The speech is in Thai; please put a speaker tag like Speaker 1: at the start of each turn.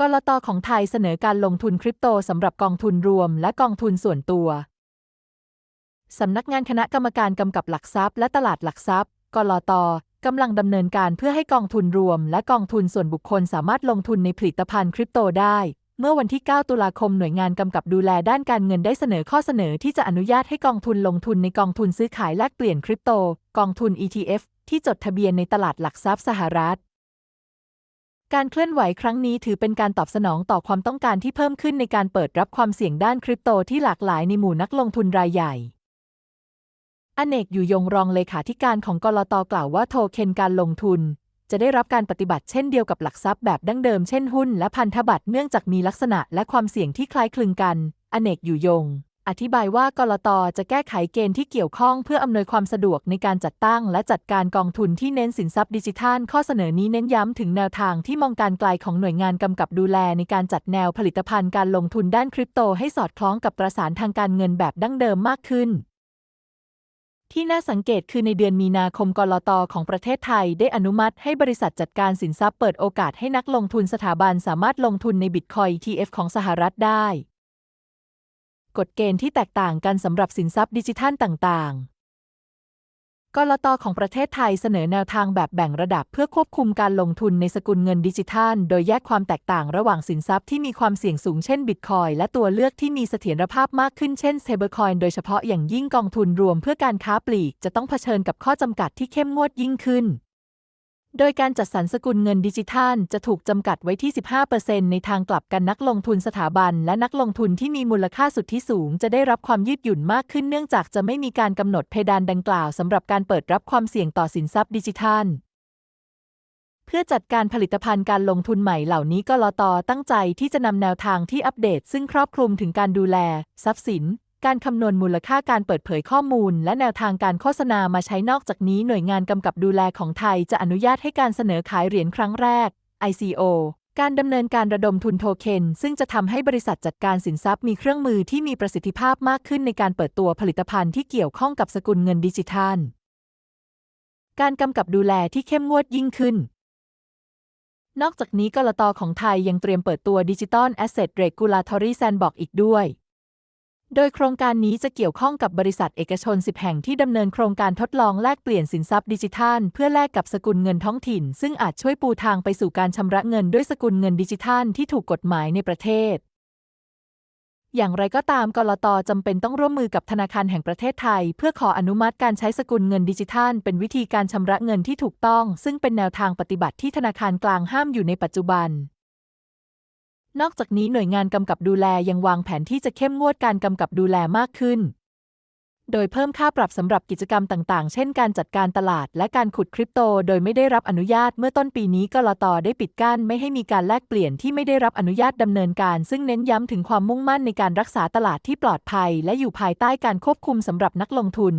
Speaker 1: กลตของไทยเสนอการลงทุนคริปโตสำหรับกองทุนรวมและกองทุนส่วนตัว สำนักงานคณะกรรมการกำกับหลักทรัพย์และตลาดหลักทรัพย์ กลตกำลังดำเนินการเพื่อให้กองทุนรวม และกองทุนส่วนบุคคลสามารถลงทุนในผลิตภัณฑ์คริปโตได้ เมื่อวันที่ 9 ตุลาคมหน่วยงานกำกับดูแลด้านการเงินได้เสนอข้อเสนอที่จะอนุญาตให้กองทุนลงทุนในกองทุนซื้อขายแลกเปลี่ยนคริปโต กองทุน ETF ที่จดทะเบียนในตลาดหลักทรัพย์สหรัฐ การเคลื่อนไหวครั้งนี้ถือเป็นการตอบสนองต่อความต้องการที่เพิ่มขึ้นในการเปิดรับความเสี่ยงด้านคริปโตที่หลากหลายในหมู่นักลงทุนรายใหญ่ อเนกอยู่ยงรองเลขาธิการของกลตกล่าวว่าโทเค็นการลงทุน จะได้รับการปฏิบัติเช่นเดียวกับหลักทรัพย์แบบดั้งเดิมเช่นหุ้นและพันธบัตรเนื่องจากมีลักษณะและความเสี่ยงที่คล้ายคลึงกัน อเนกอยู่ยง อธิบายว่ากลตจะแก้ไขเกณฑ์ที่เกี่ยวข้องเพื่ออำนวยความสะดวกในการจัดตั้ง และจัดการกองทุนที่เน้นสินทรัพย์ดิจิทัล ข้อเสนอนี้เน้นย้ำถึงแนวทางที่มองการไกลของหน่วยงานกำกับดูแลในการจัดแนวผลิตภัณฑ์การลงทุนด้านคริปโตให้สอดคล้องกับประสานทางการเงินแบบดั้งเดิมมากขึ้นที่น่าสังเกตคือในเดือนมีนาคมกลตของประเทศไทย ได้อนุมัติให้บริษัทจัดการสินทรัพย์เปิดโอกาสให้นักลงทุนสถาบันสามารถลงทุนในบิตคอย ETF ของสหรัฐได้ กฎเกณฑ์ที่แตกต่างกันสำหรับสินทรัพย์ดิจิทัลต่าง ๆ กลตของประเทศไทยเสนอแนวทางแบบแบ่งระดับเพื่อควบคุมการลงทุนในสกุลเงินดิจิทัล โดยแยกความแตกต่างระหว่างสินทรัพย์ที่มีความเสี่ยงสูงเช่นบิตคอยและตัวเลือกที่มีเสถียรภาพมากขึ้นเช่น stablecoin โดยเฉพาะอย่างยิ่งกองทุนรวมเพื่อการค้าปลีกจะต้องเผชิญกับข้อจำกัดที่เข้มงวดยิ่งขึ้น โดยการจัดสรรสกุลเงินดิจิทัล จะถูกจำกัดไว้ที่ 15%ในทางกลับกันนักลงทุนสถาบัน และนักลงทุนที่มีมูลค่าสุทธิสูง จะได้รับความยืดหยุ่นมากขึ้นเนื่องจากจะไม่มีการกำหนดเพดานดังกล่าวสำหรับการเปิดรับความเสี่ยงต่อสินทรัพย์ดิจิทัล เพื่อจัดการผลิตภัณฑ์การลงทุนใหม่เหล่านี้ก็ลตตั้งใจที่จะนำแนวทางที่อัปเดต ซึ่งครอบคลุมถึงการดูแล ทรัพย์สิน การคำนวณมูลค่าการเปิดเผยข้อมูล และแนวทางการโฆษณามาใช้นอกจากนี้หน่วยงานกำกับดูแลของไทยจะอนุญาตให้การเสนอขายเหรียญครั้งแรก ICO การดำเนินการระดมทุนโทเค็น ซึ่งจะทำให้บริษัทจัดการสินทรัพย์มีเครื่องมือที่มีประสิทธิภาพมากขึ้นในการเปิดตัวผลิตภัณฑ์ที่เกี่ยวข้องกับสกุลเงินดิจิทัล การกำกับดูแลที่เข้มงวดยิ่งขึ้น นอกจากนี้กลตของไทยยังเตรียมเปิดตัว Digital Asset Regulatory Sandbox อีกด้วย โดยโครงการนี้จะเกี่ยวข้องกับบริษัทเอกชน 10 แห่งที่ดำเนินโครงการทดลองแลกเปลี่ยนสินทรัพย์ดิจิทัล เพื่อแลกกับสกุลเงินท้องถิ่น ซึ่งอาจช่วยปูทางไปสู่การชำระเงินด้วยสกุลเงินดิจิทัลที่ถูกกฎหมายในประเทศ อย่างไรก็ตามกลตจำเป็นต้องร่วมมือกับธนาคารแห่งประเทศไทย เพื่อขออนุมัติการใช้สกุลเงินดิจิทัล เป็นวิธีการชำระเงินที่ถูกต้อง ซึ่งเป็นแนวทางปฏิบัติที่ธนาคารกลางห้ามอยู่ในปัจจุบัน นอกจากนี้หน่วยงานกำกับดูแลยังวางแผนที่จะเข้มงวดการกำกับดูแลมากขึ้น โดยเพิ่มค่าปรับสำหรับกิจกรรมต่างๆ เช่นการจัดการตลาดและการขุดคริปโต โดยไม่ได้รับอนุญาตเมื่อต้นปีนี้กลตได้ปิดกั้นไม่ให้มีการแลกเปลี่ยนที่ไม่ได้รับอนุญาตดำเนินการ ซึ่งเน้นย้ำถึงความมุ่งมั่นในการรักษาตลาดที่ปลอดภัย และอยู่ภายใต้การควบคุมสำหรับนักลงทุน